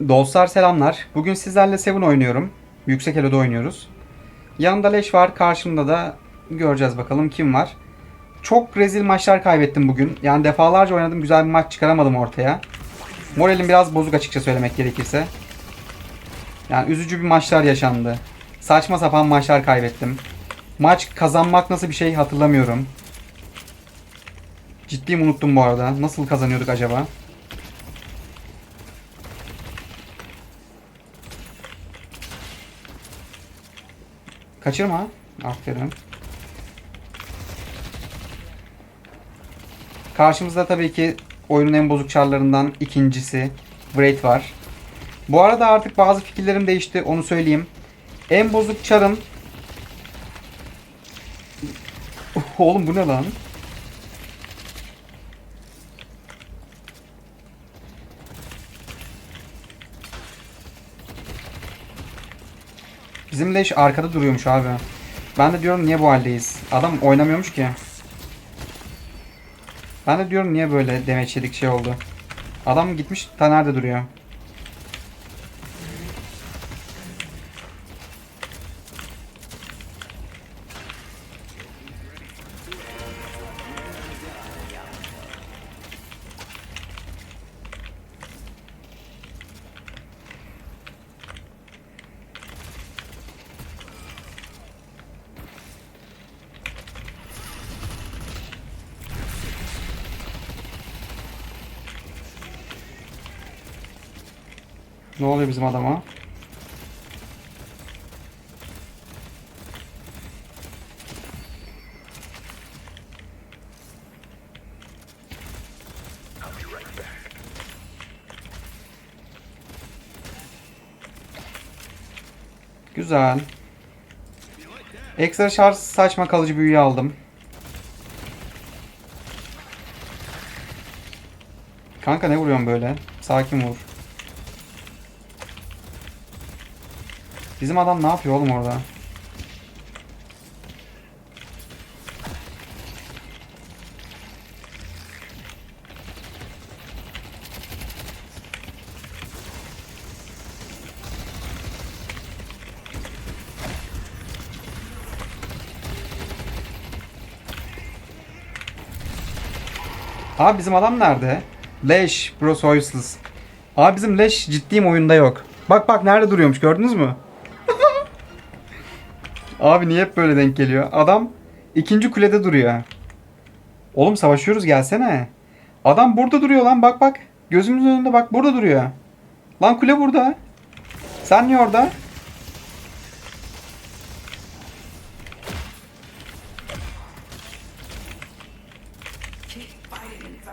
Dostlar selamlar. Bugün sizlerle Seven oynuyorum. Yüksek Elo'da oynuyoruz. Yanında Leş var. Karşımda da göreceğiz bakalım kim var. Çok rezil maçlar kaybettim bugün. Yani defalarca oynadım. Güzel bir maç çıkaramadım ortaya. Moralim biraz bozuk açıkça söylemek gerekirse. Yani üzücü bir maçlar yaşandı. Saçma sapan maçlar kaybettim. Maç kazanmak nasıl bir şey hatırlamıyorum. Ciddiyim unuttum bu arada. Nasıl kazanıyorduk acaba? Kaçırma. Aferin. Karşımızda tabii ki oyunun en bozuk çarlarından ikincisi Wraith var. Bu arada artık bazı fikirlerim değişti onu söyleyeyim. En bozuk çarın Oğlum bu ne lan? Bizim leş arkada duruyormuş abi. Ben de diyorum niye bu haldeyiz? Adam oynamıyormuş ki. Ben de diyorum niye böyle demeçledik şey oldu. Adam gitmiş ta nerede duruyor? Oluyor bizim adama? Güzel. Ekstra şarj saçma kalıcı büyüyü aldım. Kanka ne vuruyorsun böyle? Sakin vur. Bizim adam ne yapıyor oğlum orada? Abi bizim adam nerede? Leş, Bro Soysless. Abi bizim Leş ciddiyim oyunda yok. Bak bak nerede duruyormuş gördünüz mü? Abi niye hep böyle denk geliyor? Adam ikinci kulede duruyor. Oğlum savaşıyoruz gelsene. Adam burada duruyor lan bak bak. Gözümüzün önünde bak burada duruyor. Lan kule burada. Sen niye orada?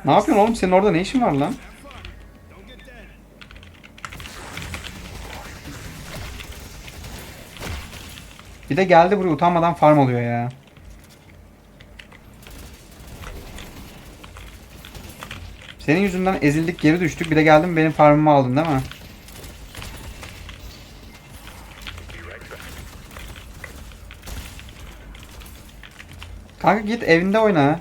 Ne yapıyorsun oğlum? Senin orada ne işin var lan? Bir de geldi buraya utanmadan farm oluyor ya. Senin yüzünden ezildik geri düştük. Bir de geldin benim farmımı aldın değil mi? Kanka git evinde oyna.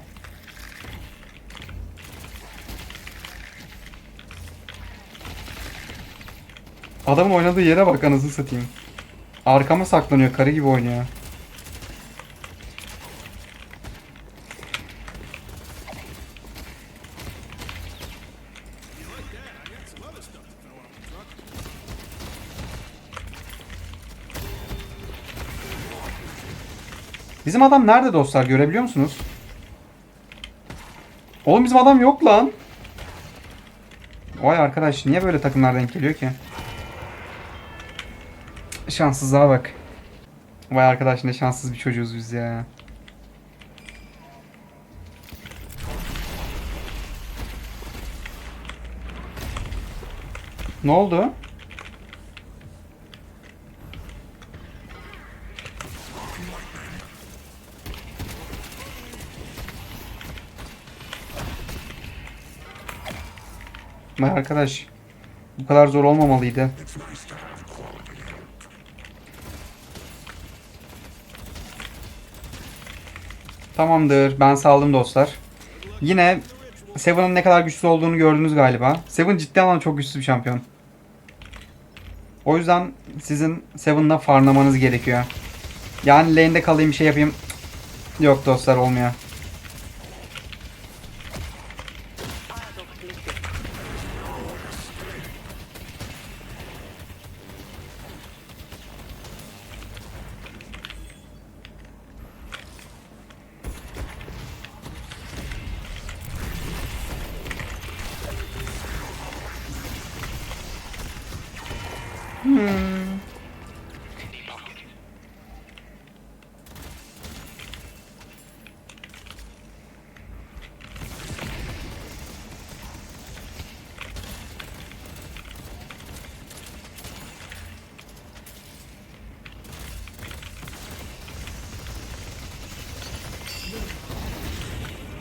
Adamın oynadığı yere bak anasını satayım. Arkama saklanıyor. Karı gibi oynuyor. Bizim adam nerede dostlar görebiliyor musunuz? Oğlum bizim adam yok lan. Vay arkadaş niye böyle takımlar denk geliyor ki? Şanssızlığa bak. Vay arkadaş ne şanssız bir çocuğuz biz ya. Ne oldu? Vay arkadaş. Bu kadar zor olmamalıydı. Tamamdır. Ben saldım dostlar. Yine Seven'ın ne kadar güçlü olduğunu gördünüz galiba. Seven ciddi anlamda çok güçlü bir şampiyon. O yüzden sizin Seven'la farmlamanız gerekiyor. Yani lane'de kalayım bir şey yapayım. Yok dostlar olmuyor.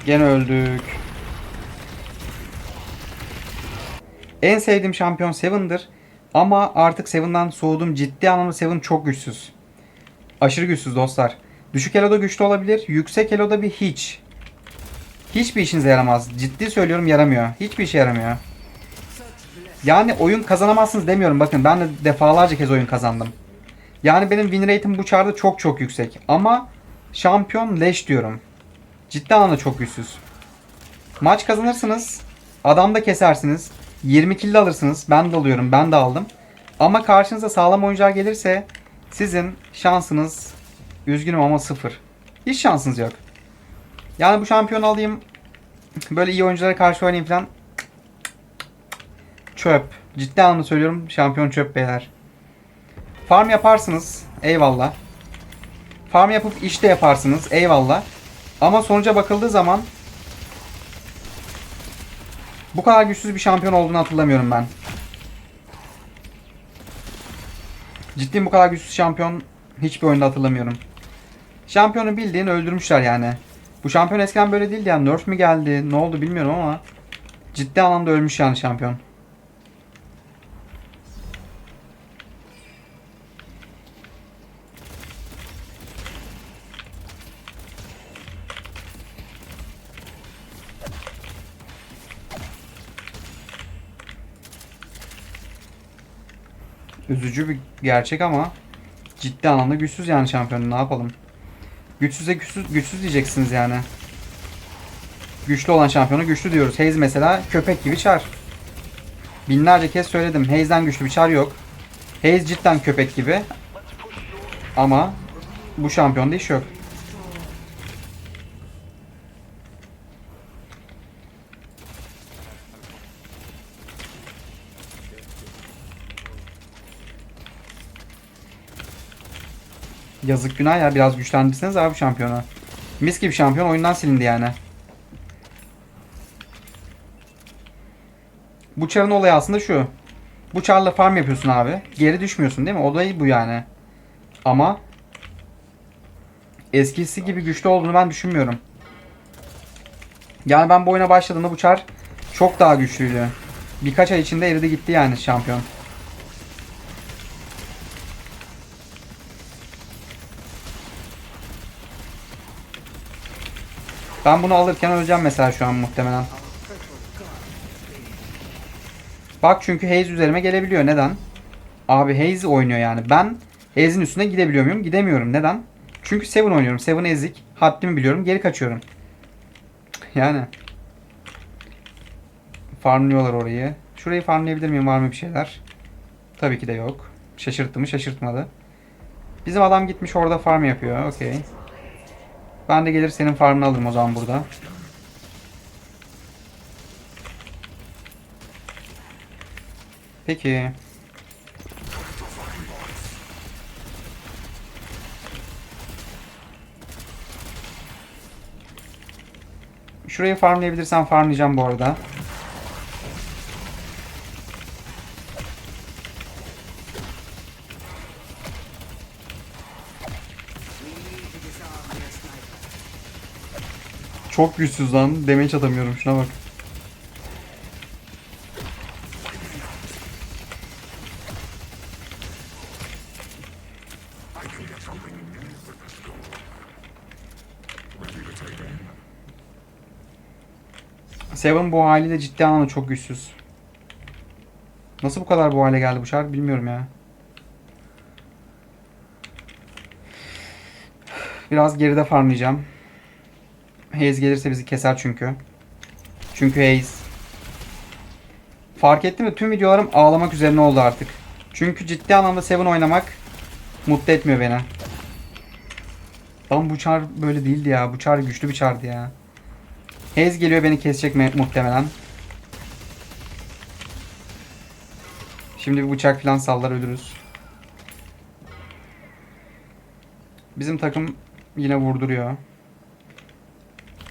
Gene öldük. En sevdiğim şampiyon Seven'dır. Ama artık Seven'dan soğudum. Ciddi anlamda Seven çok güçsüz. Aşırı güçsüz dostlar. Düşük eloda güçlü olabilir. Yüksek eloda bir hiç. Hiçbir işinize yaramaz. Ciddi söylüyorum yaramıyor. Hiçbir işe yaramıyor. Yani oyun kazanamazsınız demiyorum. Bakın ben de defalarca kez oyun kazandım. Yani benim win rate'im bu çarda çok çok yüksek. Ama şampiyon leş diyorum. Ciddi anlamda çok güçsüz. Maç kazanırsınız. Adam da kesersiniz. 20 kill alırsınız. Ben de alıyorum. Ben de aldım. Ama karşınıza sağlam oyuncular gelirse sizin şansınız üzgünüm ama sıfır. Hiç şansınız yok. Yani bu şampiyonu alayım. Böyle iyi oyunculara karşı oynayayım falan. Çöp. Ciddi anlamda söylüyorum. Şampiyon çöp beyler. Farm yaparsınız. Eyvallah. Farm yapıp iş de yaparsınız. Eyvallah. Ama sonuca bakıldığı zaman bu kadar güçsüz bir şampiyon olduğunu hatırlamıyorum ben. Ciddiyim bu kadar güçsüz şampiyon hiçbir oyunda hatırlamıyorum. Şampiyonu bildiğin öldürmüşler yani. Bu şampiyon eskiden böyle değildi yani. Nerf mi geldi? Ne oldu bilmiyorum ama ciddi anlamda ölmüş yani şampiyon. Üzücü bir gerçek ama ciddi anlamda güçsüz yani şampiyonu ne yapalım. Güçsüze güçsüz, güçsüz diyeceksiniz yani. Güçlü olan şampiyonu güçlü diyoruz. Hayes mesela köpek gibi çar. Binlerce kez söyledim. Hayes'den güçlü bir çar yok. Hayes cidden köpek gibi. Ama bu şampiyonda iş yok. Yazık günah ya biraz güçlendirseniz abi şampiyonu. Mis gibi şampiyon oyundan silindi yani. Bu çarın olayı aslında şu. Bu çarla farm yapıyorsun abi. Geri düşmüyorsun değil mi? Olayı bu yani. Ama eskisi gibi güçlü olduğunu ben düşünmüyorum. Yani ben bu oyuna başladığımda bu çar çok daha güçlüydü. Birkaç ay içinde eridi gitti yani şampiyon. Ben bunu alırken öleceğim mesela şu an muhtemelen. Bak çünkü Hayes üzerime gelebiliyor. Neden? Abi Hayes oynuyor yani. Ben Hayes'in üstüne gidebiliyor muyum? Gidemiyorum. Neden? Çünkü Seven oynuyorum. Seven ezik. Haddimi biliyorum. Geri kaçıyorum. Yani. Farmlıyorlar orayı. Şurayı farmlayabilir miyim? Var mı bir şeyler? Tabii ki de yok. Şaşırttı mı? Şaşırtmadı. Bizim adam gitmiş orada farm yapıyor. Okey. Ben de gelir senin farmını alırım o zaman burada. Peki. Şurayı farmlayabilirsem farmlayacağım bu arada. Çok güçsüz lan. Damage atamıyorum. Şuna bak. Seven bu haliyle ciddi anlamda çok güçsüz. Nasıl bu kadar bu hale geldi bu şarkı bilmiyorum ya. Biraz geride farmlayacağım. Haze gelirse bizi keser çünkü. Çünkü Haze. Fark ettim mi tüm videolarım ağlamak üzerine oldu artık. Çünkü ciddi anlamda Seven oynamak mutlu etmiyor beni. Lan bu çar böyle değildi ya. Bu çar güçlü bir çardı ya. Haze geliyor beni kesecek mi muhtemelen. Şimdi bir bıçak falan sallar ölürüz. Bizim takım yine vurduruyor.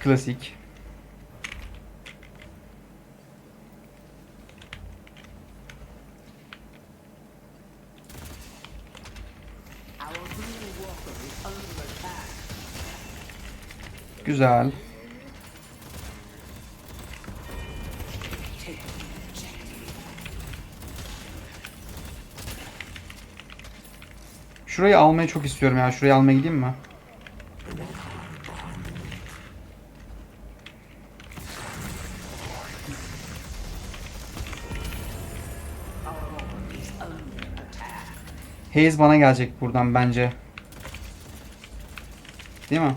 Klasik. Güzel. Şurayı almayı çok istiyorum ya. Şurayı almaya gideyim mi? Haze bana gelecek buradan bence. Değil mi?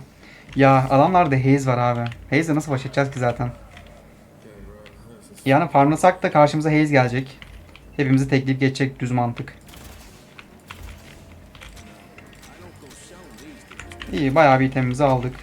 Ya adamlarda Haze var abi. Haze'le nasıl baş edeceğiz ki zaten? Yani farmlasak da karşımıza Haze gelecek. Hepimizi tekleyip geçecek düz mantık. İyi bayağı bir itemimizi aldık.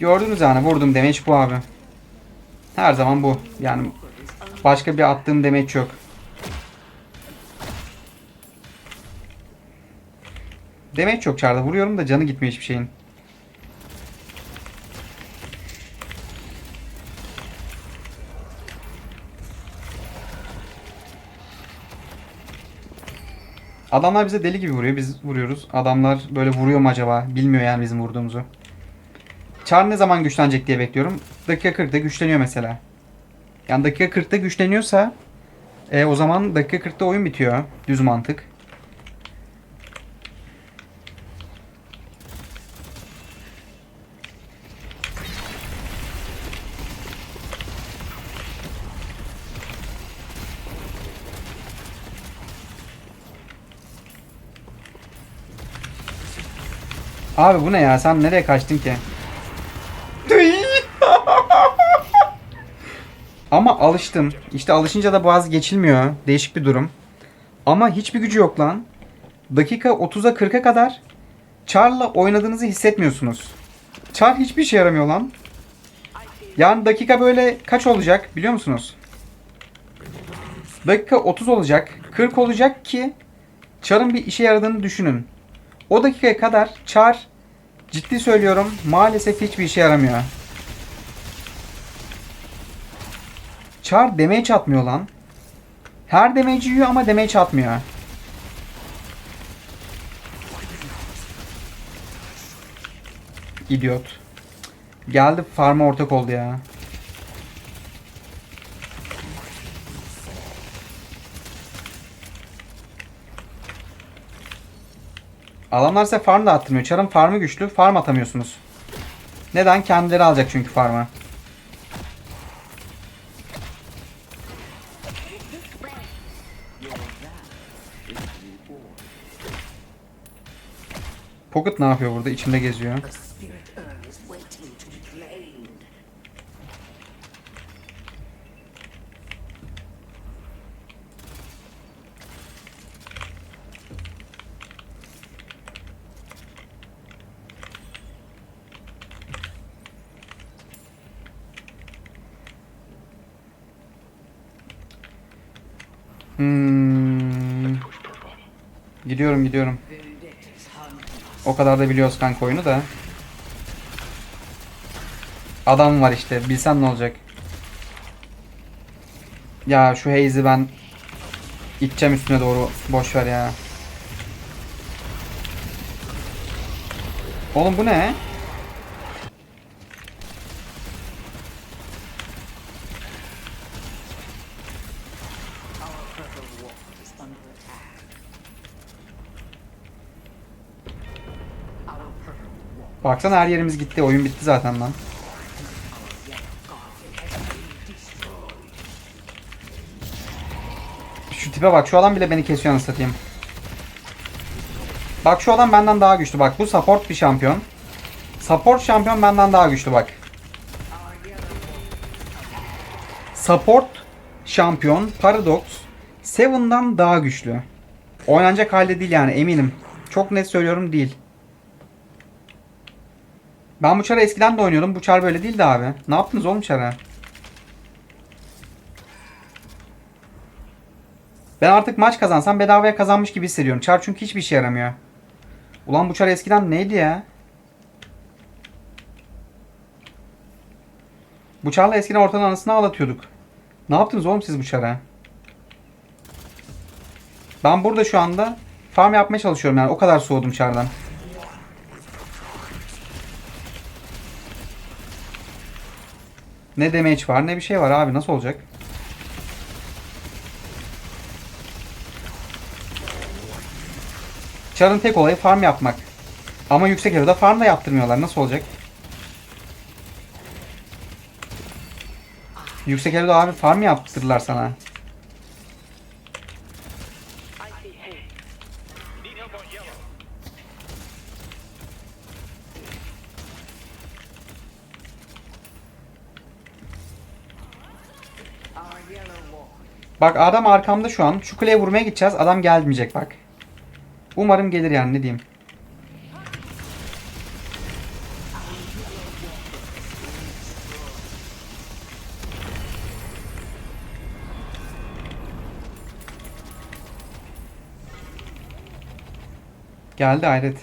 Gördünüz yani vurdum damage bu abi. Her zaman bu. Yani başka bir attığım damage yok. Damage çok çarda. Vuruyorum da canı gitmiyor hiçbir şeyin. Adamlar bize deli gibi vuruyor. Biz vuruyoruz. Adamlar böyle vuruyor mu acaba? Bilmiyor yani bizim vurduğumuzu. Char ne zaman güçlenecek diye bekliyorum. Dakika 40'da güçleniyor mesela. Yani dakika 40'ta güçleniyorsa e, o zaman dakika 40'ta oyun bitiyor. Düz mantık. Abi bu ne ya? Sen nereye kaçtın ki? Ama alıştım. İşte alışınca da bazı geçilmiyor. Değişik bir durum. Ama hiçbir gücü yok lan. Dakika 30'a 40'a kadar Char'la oynadığınızı hissetmiyorsunuz. Char hiçbir işe yaramıyor lan. Yani dakika böyle kaç olacak biliyor musunuz? Dakika 30 olacak, 40 olacak ki Char'ın bir işe yaradığını düşünün. O dakikaya kadar Char ciddi söylüyorum maalesef hiçbir işe yaramıyor. Char damage atmıyor lan. Her damage yiyor ama damage atmıyor. İdiot. Geldi farma ortak oldu ya. Adamlar size farm da attırmıyor. Char'ın farmı güçlü. Farm atamıyorsunuz. Neden? Kendileri alacak çünkü farmı. Pocket ne yapıyor burada? İçinde geziyor. Hmm. Gidiyorum gidiyorum. O kadar da biliyoruz kanka oyunu da. Adam var işte. Bilsen ne olacak. Ya şu Haze'i ben iteceğim üstüne doğru. Boş ver ya. Oğlum bu ne? Baksana her yerimiz gitti. Oyun bitti zaten lan. Şu tipe bak. Şu adam bile beni kesiyor anasını. Bak şu adam benden daha güçlü. Bak bu support bir şampiyon. Support şampiyon benden daha güçlü bak. Support şampiyon Paradox Seven'dan daha güçlü. Oynanacak halde değil yani eminim. Çok net söylüyorum değil. Ben bu çarı eskiden de oynuyordum. Bu çar böyle değildi abi. Ne yaptınız oğlum çara? Ben artık maç kazansam bedavaya kazanmış gibi hissediyorum. Çar çünkü hiçbir işe yaramıyor. Ulan bu çar eskiden neydi ya? Bu çarla eskiden ortadan anasını ağlatıyorduk. Ne yaptınız oğlum siz bu çara? Ben burada şu anda farm yapmaya çalışıyorum yani o kadar soğudum çardan. Ne damage var ne bir şey var abi nasıl olacak? Char'ın tek olayı farm yapmak. Ama yüksek elo'da farm da yaptırmıyorlar. Nasıl olacak? Yüksek elo'da abi farm yaptırırlar sana. Bak adam arkamda şu an. Şu kuleye vurmaya gideceğiz. Adam gelmeyecek bak. Umarım gelir yani ne diyeyim. Geldi hayret.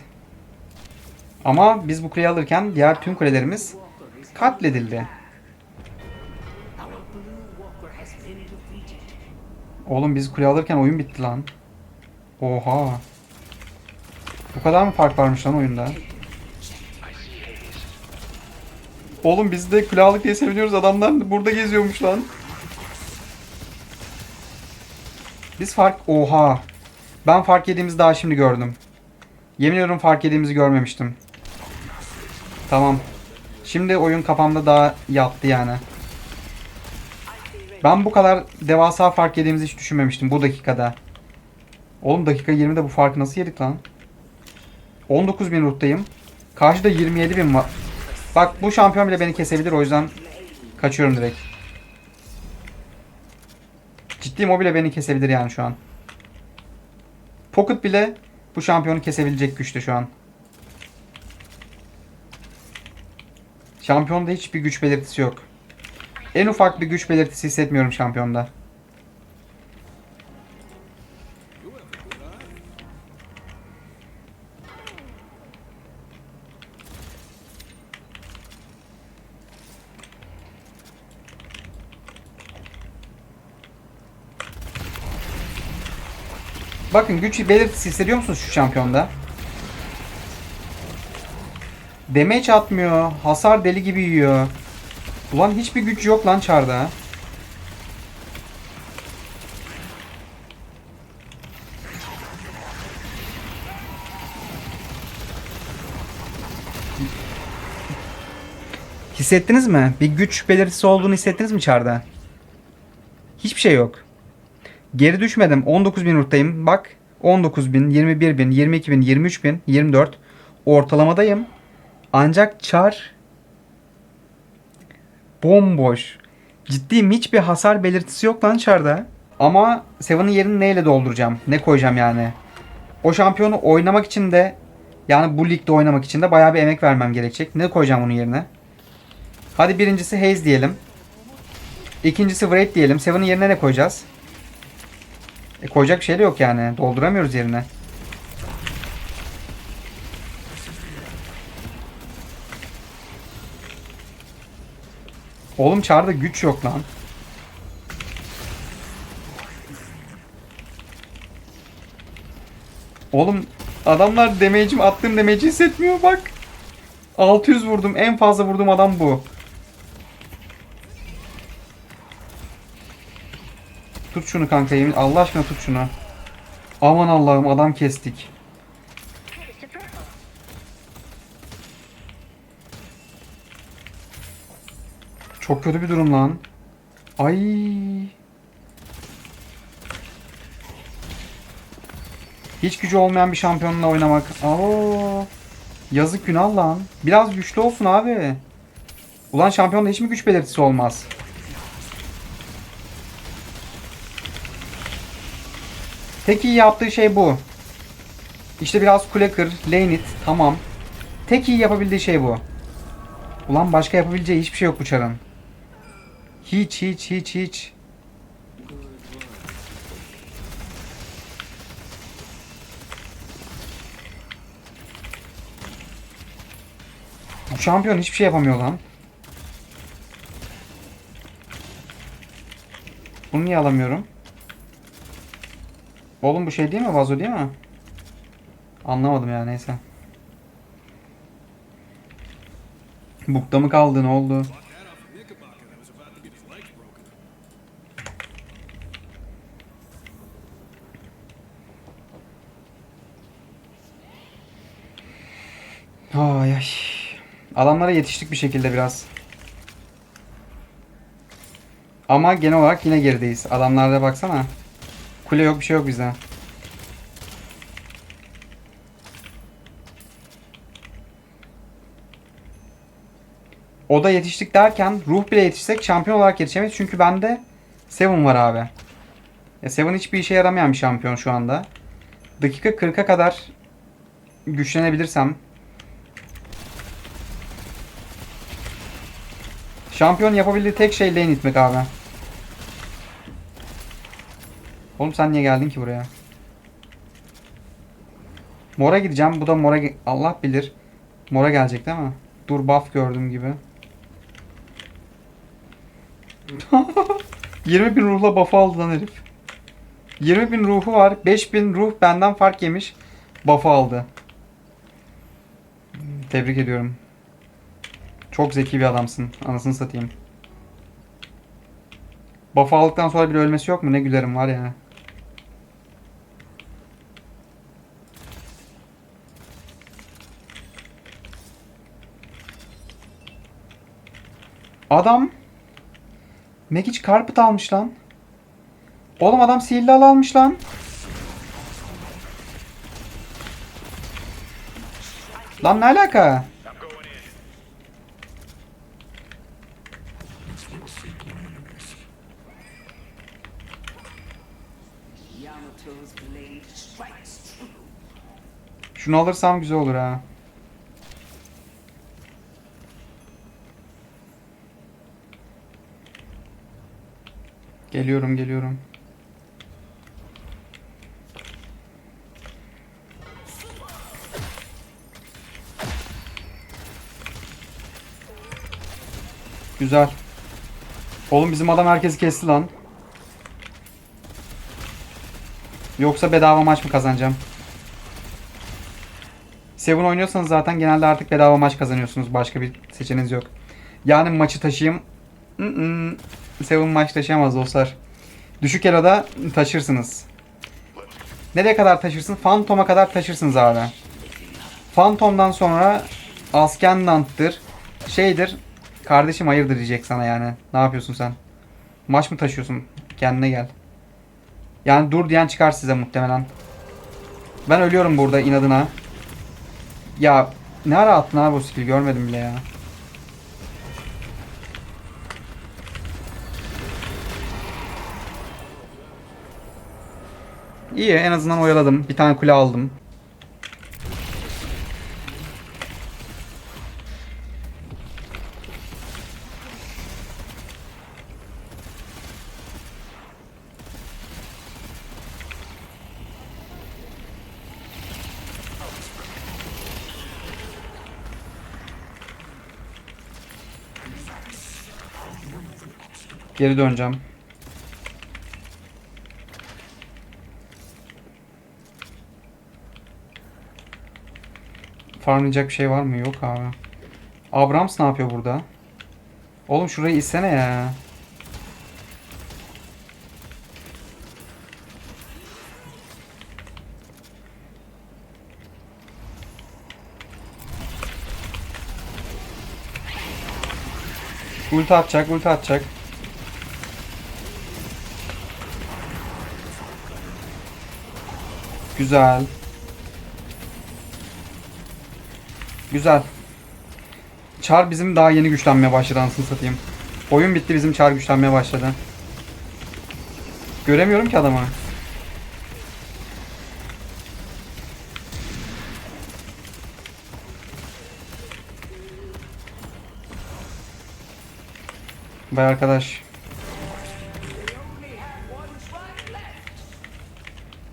Ama biz bu kuleyi alırken diğer tüm kulelerimiz katledildi. Oğlum biz kule alırken oyun bitti lan. Oha. Bu kadar mı fark varmış lan oyunda? Oğlum biz de kule aldık diye seviniyoruz. Adamlar burada geziyormuş lan. Biz fark... Oha. Ben fark yediğimizi daha şimdi gördüm. Yemin ediyorum fark yediğimizi görmemiştim. Tamam. Şimdi oyun kafamda daha yattı yani. Ben bu kadar devasa fark yediğimizi hiç düşünmemiştim bu dakikada. Oğlum dakika 20'de bu farkı nasıl yedik lan? 19.000 ruttayım. Karşıda 27.000 var. Bak bu şampiyon bile beni kesebilir o yüzden kaçıyorum direkt. Ciddiyim o bile beni kesebilir yani şu an. Pocket bile bu şampiyonu kesebilecek güçte şu an. Şampiyonda hiçbir güç belirtisi yok. En ufak bir güç belirtisi hissetmiyorum şampiyonda. Bakın güç belirtisi hissediyor musunuz şu şampiyonda? Damage atmıyor. Hasar deli gibi yiyor. Ulan hiçbir güç yok lan çarda. Hissettiniz mi? Bir güç belirtisi olduğunu hissettiniz mi çarda? Hiçbir şey yok. Geri düşmedim. 19.000 ruttayım. Bak 19.000, 21.000, 22.000, 23.000, 24. Ortalamadayım. Ancak çar bomboş. Ciddiyim hiçbir hasar belirtisi yok lan çarda. Ama Seven'ın yerini neyle dolduracağım? Ne koyacağım yani? O şampiyonu oynamak için de yani bu ligde oynamak için de bayağı bir emek vermem gerekecek. Ne koyacağım onun yerine? Hadi birincisi Haze diyelim. İkincisi Wraith diyelim. Seven'ın yerine ne koyacağız? E koyacak bir şey de yok yani. Dolduramıyoruz yerine. Oğlum çağrıda güç yok lan. Oğlum adamlar damage'im attığım damage'i hissetmiyor bak. 600 vurdum. En fazla vurduğum adam bu. Tut şunu kanka yemin. Allah aşkına tut şunu. Aman Allah'ım adam kestik. Çok kötü bir durum lan. Ay. Hiç gücü olmayan bir şampiyonla oynamak. Aa. Yazık günah lan. Biraz güçlü olsun abi. Ulan şampiyonda hiç mi güç belirtisi olmaz? Tek iyi yaptığı şey bu. İşte biraz kule kır, lane it, tamam. Tek iyi yapabildiği şey bu. Ulan başka yapabileceği hiçbir şey yok bu çarın. Hiç hiç hiç hiç. Bu şampiyon hiçbir şey yapamıyor lan. Bunu niye alamıyorum? Oğlum bu şey değil mi? Vazo değil mi? Anlamadım ya neyse. Bukta mı kaldı ne oldu? Ay ay. Adamlara yetiştik bir şekilde biraz. Ama genel olarak yine gerideyiz. Adamlarda baksana. Kule yok bir şey yok bizde. O da yetiştik derken ruh bile yetişsek şampiyon olarak yetişemeyiz. Çünkü bende Seven var abi. Ya Seven hiçbir işe yaramayan bir şampiyon şu anda. Dakika 40'a kadar güçlenebilirsem Şampiyon yapabildiği tek şey lane itmek abi. Oğlum sen niye geldin ki buraya? Mora gideceğim. Bu da mora... Allah bilir. Mora gelecek değil mi? Dur buff gördüm gibi. 20 bin ruhla buff aldı lan herif. 20 bin ruhu var. 5 bin ruh benden fark yemiş. Buff'ı aldı. Tebrik ediyorum. Çok zeki bir adamsın. Anasını satayım. Buff aldıktan sonra bile ölmesi yok mu? Ne gülerim var ya. Adam Mekic Carpet almış lan. Oğlum adam sihirli al almış lan. Lan ne alaka? Şunu alırsam güzel olur ha. Geliyorum geliyorum. Güzel. Oğlum bizim adam herkesi kesti lan. Yoksa bedava maç mı kazanacağım? Seven oynuyorsanız zaten genelde artık bedava maç kazanıyorsunuz. Başka bir seçeneğiniz yok. Yani maçı taşıyayım. Seven maç taşıyamaz dostlar. Düşük eloda taşırsınız. Nereye kadar taşırsın? Phantom'a kadar taşırsınız abi. Phantom'dan sonra Askendant'tır. Şeydir. Kardeşim hayırdır diyecek sana yani. Ne yapıyorsun sen? Maç mı taşıyorsun? Kendine gel. Yani dur diyen çıkar size muhtemelen. Ben ölüyorum burada inadına. Ya ne ara attın abi o skill görmedim bile ya. İyi en azından oyaladım. Bir tane kule aldım. Geri döneceğim. Farmlayacak bir şey var mı? Yok abi. Abrams ne yapıyor burada? Oğlum şurayı issene ya. Ulti atacak, ulti atacak. Güzel. Güzel. Char bizim daha yeni güçlenmeye başladı anasını satayım. Oyun bitti bizim Char güçlenmeye başladı. Göremiyorum ki adamı. Bay arkadaş.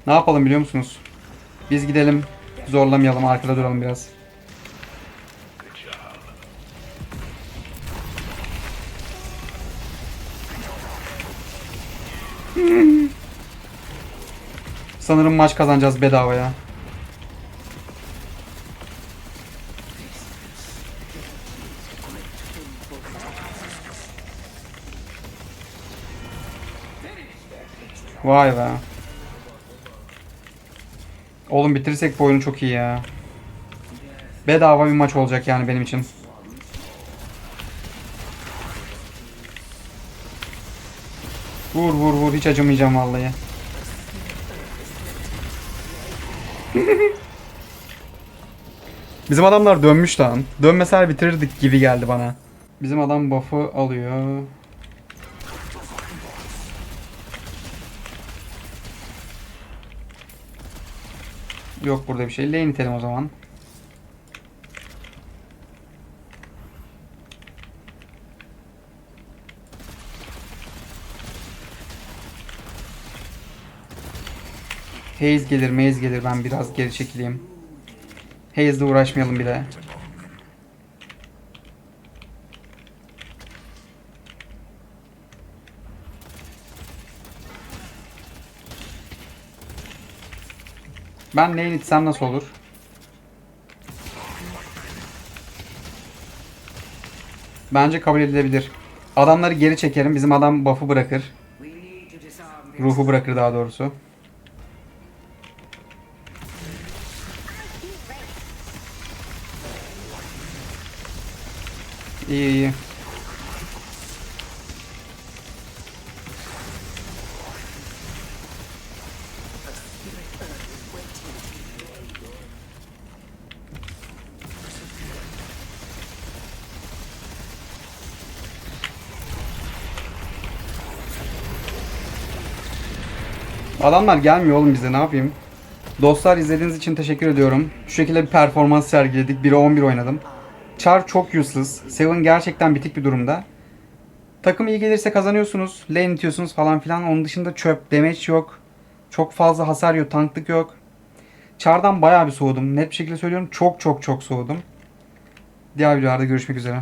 Ne yapalım biliyor musunuz? Biz gidelim, zorlamayalım, arkada duralım biraz. Sanırım maç kazanacağız bedavaya. Vay be. Oğlum bitirirsek bu oyunu çok iyi ya. Bedava bir maç olacak yani benim için. Vur vur vur hiç acımayacağım vallahi. Bizim adamlar dönmüş lan. Dönmeseler bitirirdik gibi geldi bana. Bizim adam buff'ı alıyor. Yok burada bir şey. Lane itelim o zaman. Haze gelir, Maze gelir. Ben biraz geri çekileyim. Haze'le uğraşmayalım bile. Ben lane itsem nasıl olur? Bence kabul edilebilir. Adamları geri çekerim. Bizim adam buff'ı bırakır. Ruhu bırakır daha doğrusu. İyi iyi. Adamlar gelmiyor oğlum bize ne yapayım? Dostlar izlediğiniz için teşekkür ediyorum. Şu şekilde bir performans sergiledik. 1'e 11 oynadım. Char çok useless. Seven gerçekten bitik bir durumda. Takım iyi gelirse kazanıyorsunuz. Lane itiyorsunuz falan filan. Onun dışında çöp, damage yok. Çok fazla hasar yok, tanklık yok. Char'dan bayağı bir soğudum. Net bir şekilde söylüyorum. Çok çok çok soğudum. Diğer videolarda görüşmek üzere.